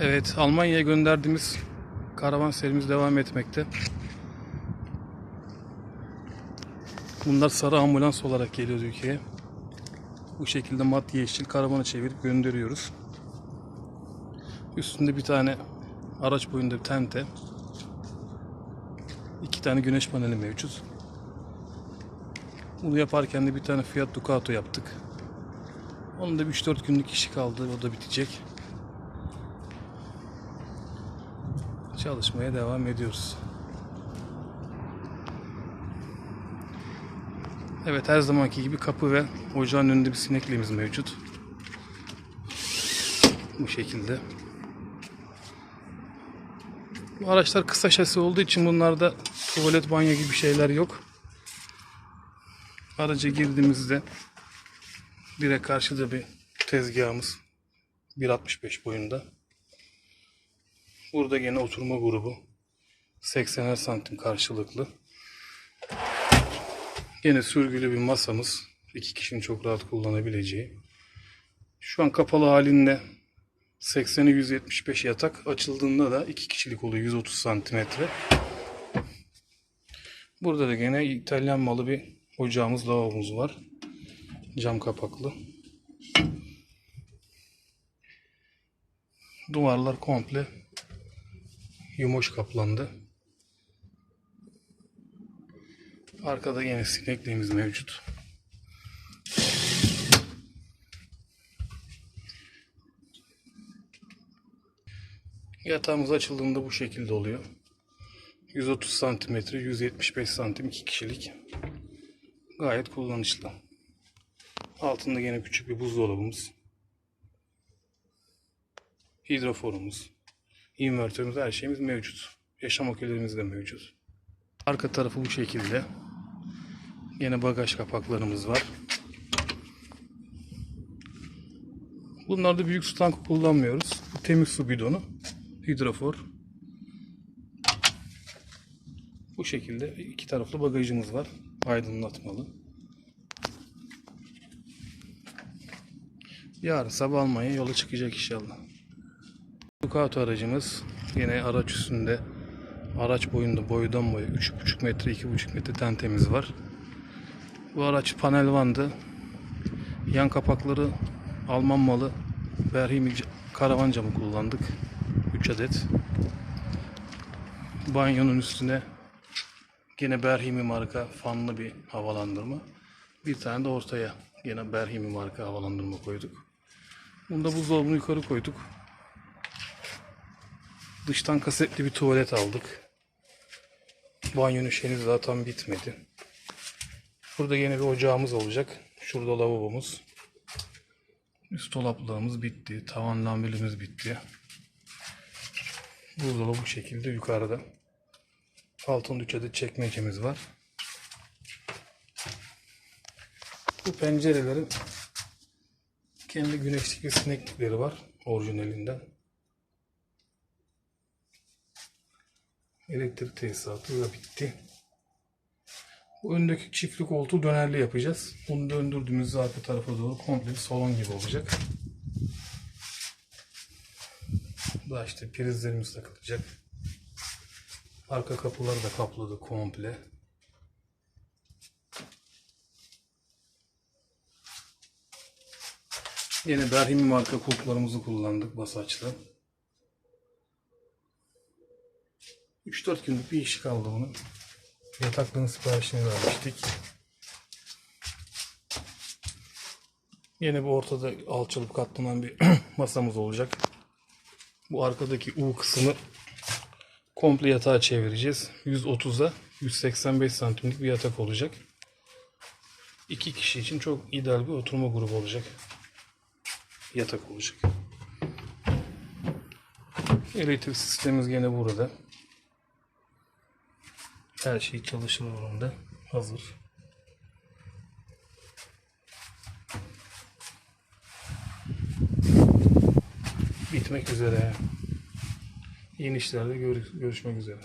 Evet, Almanya'ya gönderdiğimiz karavan serimiz devam etmekte. Bunlar sarı ambulans olarak geliyor ülkeye. Bu şekilde mat yeşil karavanı çevirip gönderiyoruz. Üstünde bir tane araç boyunda bir tente. iki tane güneş paneli mevcut. Bunu yaparken de bir tane Fiat Ducato yaptık. Onun da 3-4 günlük işi kaldı. O da bitecek. Çalışmaya devam ediyoruz. Evet her zamanki gibi kapı ve ocağın önünde bir sinekliğimiz mevcut. Bu şekilde. Bu araçlar kısa şasi olduğu için bunlarda tuvalet banyo gibi şeyler yok. Araca girdiğimizde direkt karşıda bir tezgahımız 1.65 boyunda. Burada gene oturma grubu 80'er santim karşılıklı. Yine sürgülü bir masamız. iki kişinin çok rahat kullanabileceği. Şu an kapalı halinde 80'e 175 yatak. Açıldığında da iki kişilik oluyor 130 santimetre. Burada da gene İtalyan malı bir ocağımız, lavabomuz var. Cam kapaklı. Duvarlar komple yumoş kaplandı. Arkada yine sinekliğimiz mevcut. Yatağımız açıldığında bu şekilde oluyor. 130 santimetre, 175 santim iki kişilik. Gayet kullanışlı. Altında yine küçük bir buzdolabımız. Hidroforumuz. İnvertörümüz, her şeyimiz mevcut. Yaşam oküllerimiz de mevcut. Arka tarafı bu şekilde. Yine bagaj kapaklarımız var. Bunlarda büyük su tankı kullanmıyoruz. Bu temiz su bidonu. Hidrofor. Bu şekilde iki taraflı bagajımız var. Aydınlatmalı. Yarın sabah Almanya yola çıkacak inşallah. Ducato aracımız yine araç üstünde araç boyunda boydan boya 3,5 metre 2,5 metre tentemiz var. Bu araç panel vandı. Yan kapakları Alman malı Berhimi c- karavan camı kullandık. 3 adet. Banyonun üstüne Gene Berhimi marka fanlı bir havalandırma. Bir tane de ortaya gene Berhimi marka havalandırma koyduk. Bunda buzdolabını yukarı koyduk. Dıştan kasetli bir tuvalet aldık. Banyonun henüz zaten bitmedi. Burada yine bir ocağımız olacak. Şurada lavabomuz. Üst dolaplarımız bitti. Tavan lambelimiz bitti. Buzdolabı bu şekilde yukarıda. 3 adet çekmecemiz var. Bu pencerelerin kendi güneşlik ve var orijinalinden. Elektrik tesisatı da bitti. Bu öndeki çiftli koltuğu dönerli yapacağız. Bunu döndürdüğümüzde arka tarafa doğru komple bir salon gibi olacak. Daha işte prizlerimiz takılacak. Arka kapıları da kapladı komple. Yine Berhimi marka kulplarımızı kullandık basaçlı. 3-4 günlük bir iş kaldı bunun. Yataklığın siparişini vermiştik. Yine bir ortada alçalıp katlanan bir masamız olacak. Bu arkadaki U kısmı komple yatağa çevireceğiz. 130'a 185 santimlik bir yatak olacak. İki kişi için çok ideal bir oturma grubu olacak. Yatak olacak. Elektrik sistemimiz gene burada. Her şey çalışır durumda. Hazır. Bitmek üzere. Yeni işlerde görü- görüşmek üzere.